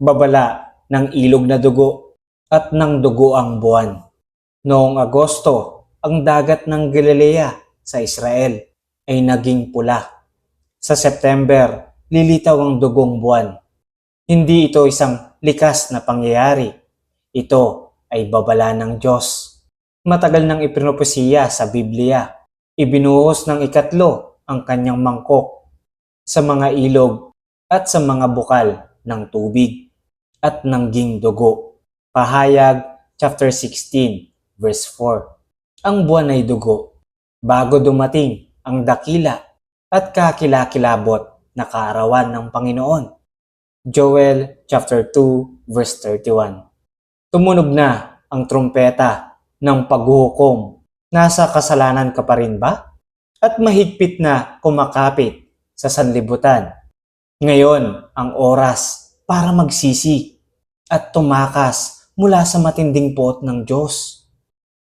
babala ng ilog na dugo at ng dugo ang buwan. Noong Agosto, ang dagat ng Galilea sa Israel ay naging pula. Sa September, lilitaw ang dugong buwan. Hindi ito isang likas na pangyayari. Ito ay babala ng Diyos. Matagal nang ipinopesiya sa Biblia. Ibinuhos ng ikatlo ang kanyang mangkok sa mga ilog at sa mga bukal ng tubig at nangging dugo. Pahayag chapter 16 verse 4. Ang buwan ay dugo bago dumating ang dakila at kakilakilabot na kaarawan ng Panginoon. Joel chapter 2 verse 31. Tumunog na ang trumpeta ng paghuhukom. Nasa kasalanan ka pa rin ba? At mahigpit na kumakapit sa sanlibutan. Ngayon ang oras para magsisi at tumakas mula sa matinding pot ng Diyos.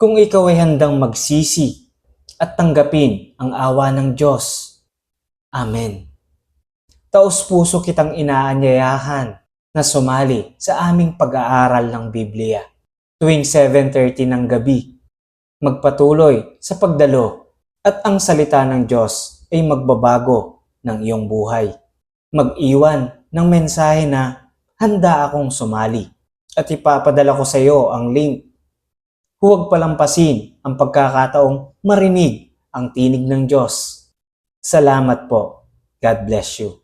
Kung ikaw ay handang magsisi at tanggapin ang awa ng Diyos. Amen. Taos puso kitang inaanyayahan na sumali sa aming pag-aaral ng Biblia tuwing 7.30 ng gabi. Magpatuloy sa pagdalo at ang salita ng Diyos ay magbabago ng iyong buhay. Mag-iwan ng mensahe na handa akong sumali at ipapadala ko sa iyo ang link. Huwag palampasin ang pagkakataong marinig ang tinig ng Diyos. Salamat po. God bless you.